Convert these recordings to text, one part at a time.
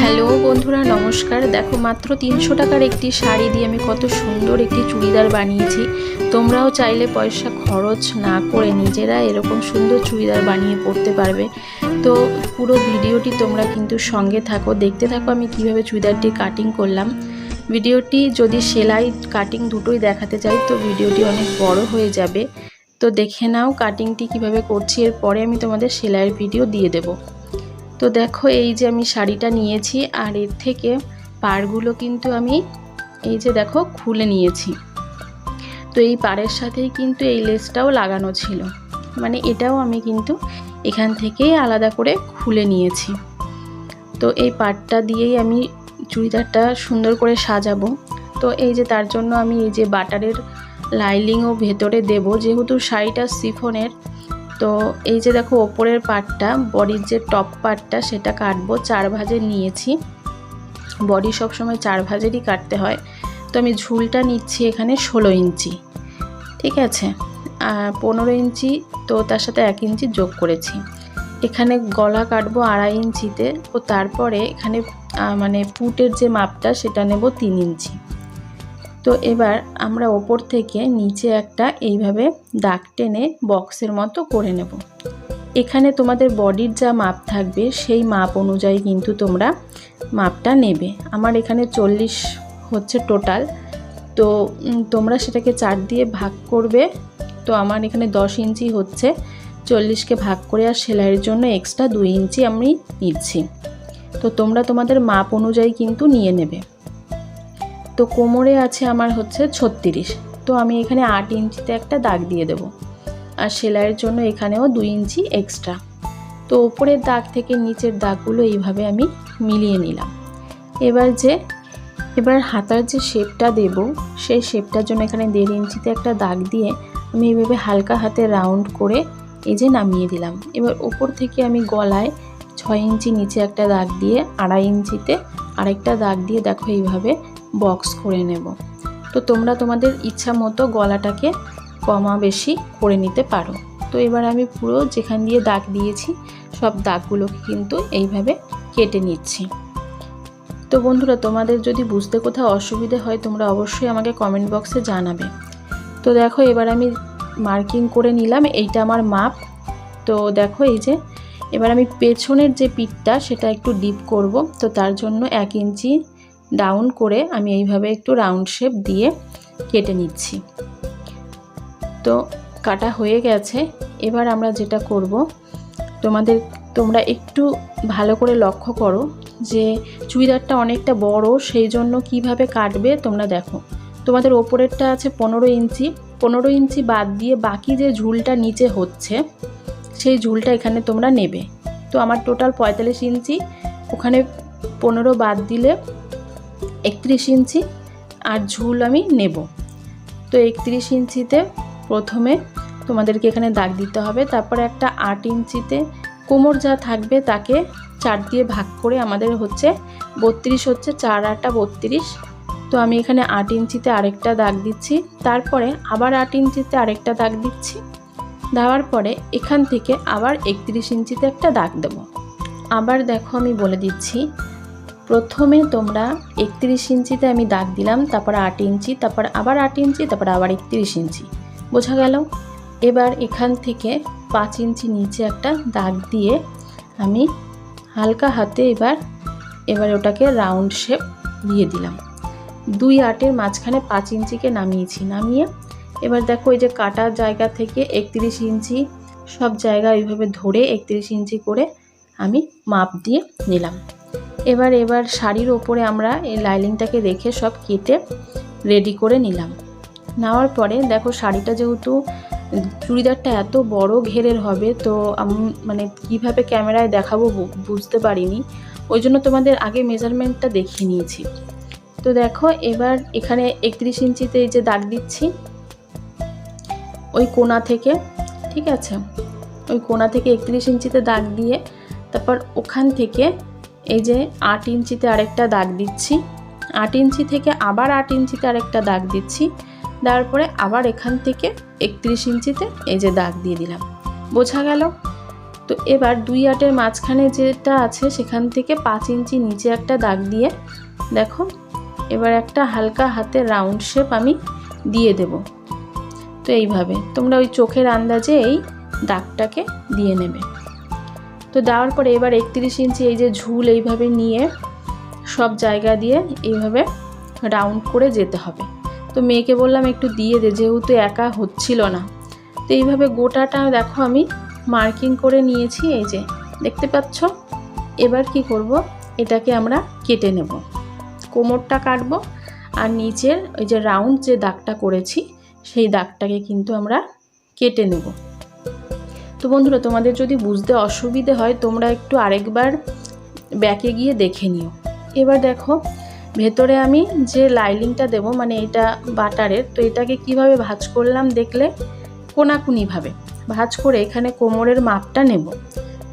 Hello বন্ধুরা, নমস্কার। দেখো, মাত্র তিনশো টাকার একটি শাড়ি দিয়ে আমি কত সুন্দর একটি চুড়িদার বানিয়েছি। তোমরাও চাইলে পয়সা খরচ না করে নিজেরা এরকম সুন্দর চুড়িদার বানিয়ে পরতে পারবে। তো পুরো ভিডিওটি তোমরা কিন্তু সঙ্গে থাকো। দেখতে থাকো আমি কীভাবে চুড়িদারটি কাটিং করলাম। ভিডিওটি যদি সেলাই কাটিং দুটোই দেখাতে চাই, তো ভিডিওটি অনেক বড় হয়ে যাবে। তো দেখে নাও কাটিংটি কীভাবে করছি। এরপরে আমি তোমাদের সেলাইয়ের ভিডিও দিয়ে দেবো। তো দেখো এই যে আমি শাড়িটা নিয়েছি আর এর থেকে পাড়গুলো কিন্তু আমি এই যে দেখো খুলে নিয়েছি। তো এই পাড়ের সাথেই কিন্তু এই লেসটাও লাগানো ছিল। মানে এটাও আমি কিন্তু এখান থেকেই আলাদা করে খুলে নিয়েছি। তো এই পাড়টা দিয়েই আমি চুড়িদারটা সুন্দর করে সাজাবো। তো এই যে তার জন্য আমি এই যে বাটারের লাইলিংও ভেতরে দেব। যেহেতু শাড়িটা সিফনের তো এই যে দেখো ওপরের পার্টটা বডির যে টপ পার্টটা সেটা কাটবো। চার ভাজে নিয়েছি। বডি সবসময় চার ভাজেরই কাটতে হয়। তো আমি ঝুলটা নিচ্ছি এখানে ষোলো ইঞ্চি। ঠিক আছে? পনেরো ইঞ্চি তো তার সাথে এক ইঞ্চি যোগ করেছি। এখানে গলা কাটবো আড়াই ইঞ্চিতে। ও তারপরে এখানে মানে পুটের যে মাপটা, সেটা নেব তিন ইঞ্চি। তো এবার আমরা ওপর থেকে নিচে একটা এইভাবে দাগ টেনে বক্সের মতো করে নেব। এখানে তোমাদের বডির যা মাপ থাকবে, সেই মাপ অনুযায়ী কিন্তু তোমরা মাপটা নেবে। আমার এখানে চল্লিশ হচ্ছে টোটাল। তো তোমরা সেটাকে চার দিয়ে ভাগ করবে। তো আমার এখানে দশ ইঞ্চি হচ্ছে। চল্লিশকে ভাগ করে আর সেলাইয়ের জন্য এক্সট্রা দুই ইঞ্চি আমি নিচ্ছি। তো তোমরা তোমাদের মাপ অনুযায়ী কিন্তু নিয়ে নেবে। তো কোমরে আছে আমার হচ্ছে ছত্রিশ। তো আমি এখানে আট ইঞ্চিতে একটা দাগ দিয়ে দেব। আর সেলাইয়ের জন্য এখানেও দুই ইঞ্চি এক্সট্রা তো ওপরের দাগ থেকে নিচের দাগগুলো এইভাবে আমি মিলিয়ে নিলাম। এবার যে, এবার হাতার যে শেপটা দেব, সেই শেপটার জন্য এখানে দেড় ইঞ্চিতে একটা দাগ দিয়ে আমি এইভাবে হালকা হাতে রাউন্ড করে এই যে নামিয়ে দিলাম। এবার ওপর থেকে আমি গলায় ছয় ইঞ্চি নিচে একটা দাগ দিয়ে আড়াই ইঞ্চিতে আরেকটা দাগ দিয়ে দেখো এইভাবে বক্স করে নেব। তো তোমরা তোমাদের ইচ্ছা মতো গলাটাকে কমা বেশি করে নিতে পারো। তো এবার আমি পুরো যেখান দিয়ে দাগ দিয়েছি, সব দাগগুলোকে কিন্তু এইভাবে কেটে নিচ্ছি। তো বন্ধুরা, তোমাদের যদি বুঝতে কোথাও অসুবিধে হয়, তোমরা অবশ্যই আমাকে কমেন্ট বক্সে জানাবে। তো দেখো, এবার আমি মার্কিং করে নিলাম, এইটা আমার মাপ। তো দেখো, এই যে, এবার আমি পেছনের যে পিঠটা, সেটা একটু ডিপ করব। তো তার জন্য এক ইঞ্চি ডাউন করে আমি এইভাবে একটু রাউন্ড শেপ দিয়ে কেটে নিচ্ছি। তো কাটা হয়ে গেছে। এবার আমরা যেটা করব, তোমাদের, তোমরা একটু ভালো করে লক্ষ্য করো যে চুড়িদারটা অনেকটা বড়, সেই জন্য কীভাবে কাটবে তোমরা দেখো। তোমাদের ওপরেরটা আছে পনেরো ইঞ্চি। পনেরো ইঞ্চি বাদ দিয়ে বাকি যে ঝুলটা নিচে হচ্ছে, সেই ঝুলটা এখানে তোমরা নেবে। তো আমার টোটাল পঁয়তাল্লিশ ইঞ্চি। ওখানে পনেরো বাদ দিলে একত্রিশ ইঞ্চি আর ঝুল আমি নেব। তো একত্রিশ ইঞ্চিতে প্রথমে তোমাদেরকে এখানে দাগ দিতে হবে, তারপরে একটা আট ইঞ্চিতে কোমর যা থাকবে তাকে চার দিয়ে ভাগ করে আমাদের হচ্ছে বত্রিশ হচ্ছে চার আটটা বত্রিশ। তো আমি এখানে আট ইঞ্চিতে আরেকটা দাগ দিচ্ছি, তারপরে আবার আট ইঞ্চিতে আরেকটা দাগ দিচ্ছি। দেওয়ার পরে এখান থেকে আবার একত্রিশ ইঞ্চিতে একটা দাগ দেব। আবার দেখো আমি বলে দিচ্ছি প্রথমে তোমরা একত্রিশ ইঞ্চিতে আমি দাগ দিলাম, তারপর আট ইঞ্চি, তারপর আবার আট ইঞ্চি, তারপর আবার একত্রিশ ইঞ্চি। বোঝা গেল? এবার এখান থেকে পাঁচ ইঞ্চি নিচে একটা দাগ দিয়ে আমি হালকা হাতে এবার এবার ওটাকে রাউন্ড শেপ দিয়ে দিলাম। দুই আটের মাঝখানে পাঁচ ইঞ্চিকে নামিয়েছি, নামিয়ে এবার দেখো এই যে কাটার জায়গা থেকে একত্রিশ ইঞ্চি, সব জায়গা এইভাবে ধরে একত্রিশ ইঞ্চি করে আমি মাপ দিয়ে নিলাম। এবার এবার শাড়ির ওপরে আমরা এই লাইলিংটাকে রেখে সব কেটে রেডি করে নিলাম। নেওয়ার পরে দেখো শাড়িটা যেহেতু চুড়িদারটা এত বড় ঘেরের হবে, তো আমি মানে কীভাবে ক্যামেরায় দেখাবো বুঝতে পারিনি। ওই জন্য তোমাদের আগে মেজারমেন্টটা দেখিয়ে নিয়েছি। তো দেখো এবার এখানে একত্রিশ ইঞ্চিতে এই যে দাগ দিচ্ছি, ওই কোনা থেকে, ঠিক আছে? ওই কোনা থেকে একত্রিশ ইঞ্চিতে দাগ দিয়ে তারপর ওখান থেকে এই যে আট ইঞ্চিতে আরেকটা দাগ দিচ্ছি। আট ইঞ্চি থেকে আবার আট ইঞ্চিতে আরেকটা দাগ দিচ্ছি। দেওয়ার পরে আবার এখান থেকে একত্রিশ ইঞ্চিতে এই যে দাগ দিয়ে দিলাম। বোঝা গেল? তো এবার দুই আটের মাঝখানে যেটা আছে, সেখান থেকে পাঁচ ইঞ্চি নিচে একটা দাগ দিয়ে দেখো, এবার একটা হালকা হাতে রাউন্ড শেপ আমি দিয়ে দেব। তো এইভাবে তোমরা ওই চোখের আন্দাজে এই দাগটাকে দিয়ে নেবে। তো দেওয়ার পরে এবার একত্রিশ ইঞ্চি এই যে ঝুল এইভাবে নিয়ে সব জায়গা দিয়ে এইভাবে রাউন্ড করে যেতে হবে। তো মেয়েকে বললাম একটু দিয়ে দে, যেহেতু একা হচ্ছিল না। তো এইভাবে গোটাটা দেখো আমি মার্কিং করে নিয়েছি এই যে, দেখতে পাচ্ছ? এবার কি করব? এটাকে আমরা কেটে নেব। কোমরটা কাটব আর নিচের ওই যে রাউন্ড যে দাগটা করেছি, সেই দাগটাকে কিন্তু আমরা কেটে নেব। তো বন্ধুরা, তোমাদের যদি বুঝতে অসুবিধে হয়, তোমরা একটু আরেকবার ব্যাকে গিয়ে দেখে নিও। এবার দেখো, ভেতরে আমি যে লাইলিংটা দেব মানে এটা বাটারের, তো এটাকে কীভাবে ভাজ করলাম দেখলে? কোনাকুনিভাবে। ভাজ করে এখানে কোমরের মাপটা নেব।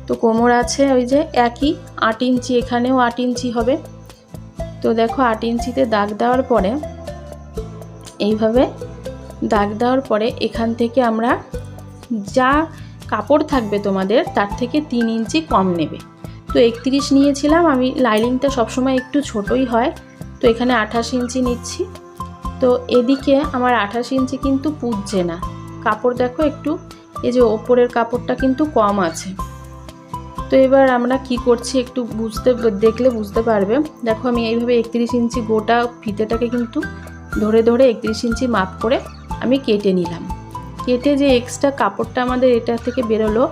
তো কোমর আছে ওই যে একই, আট ইঞ্চি, এখানেও আট ইঞ্চি হবে। তো দেখো, আট ইঞ্চিতে দাগ দেওয়ার পরে, এইভাবে দাগ দেওয়ার পরে এখান থেকে আমরা যা কাপড় থাকবে তোমাদের, তার থেকে তিন ইঞ্চি কম নেবে। তো একত্রিশ নিয়েছিলাম, আমি লাইলিংটা সবসময় একটু ছোটই হয়, তো এখানে আঠাশ ইঞ্চি নিচ্ছি। তো এদিকে আমার আঠাশ ইঞ্চি কিন্তু পুজছে না। কাপড় দেখো একটু, এই যে ওপরের কাপড়টা কিন্তু কম আছে। তো এবার আমরা কি করছি একটু বুঝতে, দেখলে বুঝতে পারবে। দেখো আমি এইভাবে একত্রিশ ইঞ্চি গোটা ফিতেটাকে কিন্তু ধরে ধরে একত্রিশ ইঞ্চি মাপ করে আমি কেটে নিলাম। কেটে যে এক্সট্রা কাপড়টা আমাদের এটা থেকে বেরোলো,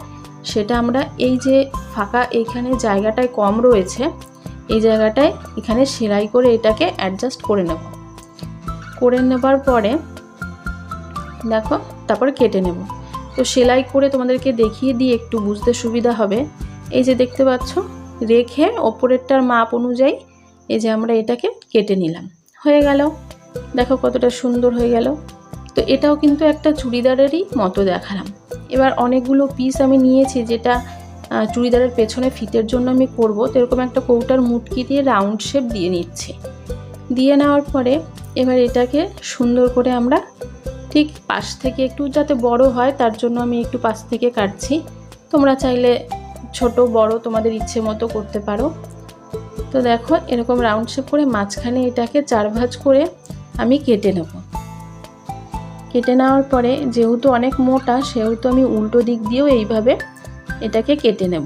সেটা আমরা এই যে ফাঁকা এইখানে জায়গাটায় কম রয়েছে, এই জায়গাটায় এখানে সেলাই করে এটাকে অ্যাডজাস্ট করে নেব। করে নেবার পরে, দেখো, তারপর কেটে নেব। তো সেলাই করে তোমাদেরকে দেখিয়ে দিয়ে একটু বুঝতে সুবিধা হবে। এই যে দেখতে পাচ্ছ, রেখে ওপরেরটার মাপ অনুযায়ী এই যে আমরা এটাকে কেটে নিলাম। হয়ে গেল। দেখো কতটা সুন্দর হয়ে গেল। তো এটাও কিন্তু একটা চুড়িদারেরই মতো দেখালাম। এবার অনেকগুলো পিস আমি নিয়েছি যেটা চুড়িদারের পেছনে ফিতের জন্য আমি করব। তো এরকম একটা কৌটার মুটকি দিয়ে রাউন্ড শেপ দিয়ে নিচ্ছি। দিয়ে নেওয়ার পরে এবার এটাকে সুন্দর করে আমরা ঠিক পাশ থেকে একটু যাতে বড় হয়, তার জন্য আমি একটু পাশ থেকে কাটছি। তোমরা চাইলে ছোট, বড় তোমাদের ইচ্ছে মতো করতে পারো। তো দেখো এরকম রাউন্ড শেপ করে মাঝখানে এটাকে চার ভাঁজ করে আমি কেটে নেব। কেটে নেওয়ার পরে যেহেতু অনেক মোটা, সেহেতু আমি উল্টো দিক দিয়েও এইভাবে এটাকে কেটে নেব।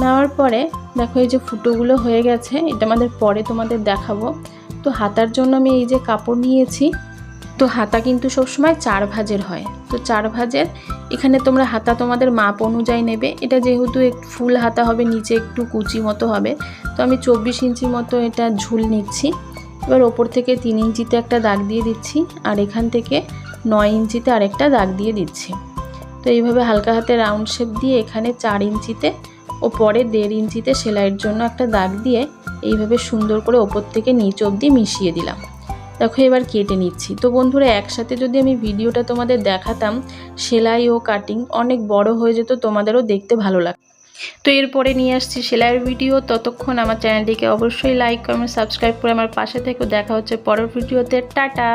নেওয়ার পরে দেখো এই যে ফুটোগুলো হয়ে গেছে, এটা আমাদের পরে তোমাদের দেখাবো। তো হাতার জন্য আমি এই যে কাপড় নিয়েছি, তো হাতা কিন্তু সবসময় চার ভাজের হয়। তো চার ভাজের, এখানে তোমরা হাতা তোমাদের মাপ অনুযায়ী নেবে। এটা যেহেতু একটু ফুল হাতা হবে, নিচে একটু কুচি মতো হবে। তো আমি চব্বিশ ইঞ্চি মতো এটা ঝুল নিচ্ছি। এবার ওপর থেকে তিন ইঞ্চিতে একটা দাগ দিয়ে দিচ্ছি, আর এখান থেকে নয় ইঞ্চিতে আরেকটা দাগ দিয়ে দিচ্ছি। তো এইভাবে হালকা হাতে রাউন্ড শেপ দিয়ে এখানে চার ইঞ্চিতে ও পরে দেড় ইঞ্চিতে সেলাইয়ের জন্য একটা দাগ দিয়ে এইভাবে সুন্দর করে ওপর থেকে নিচ অবধি মিশিয়ে দিলাম। দেখো এবার কেটে নিচ্ছি। তো বন্ধুরা, একসাথে যদি আমি ভিডিওটা তোমাদের দেখাতাম, সেলাই ও কাটিং অনেক বড় হয়ে যেত, তোমাদেরও দেখতে ভালো লাগ তো এরপরে নিয়ে আসছি সেলাইয়ের ভিডিও। ততক্ষণ আমার চ্যানেলটিকে অবশ্যই লাইক কমেন্ট সাবস্ক্রাইব করে আমার পাশে থেকে দেখা হচ্ছে পরের ভিডিওতে। টাটা!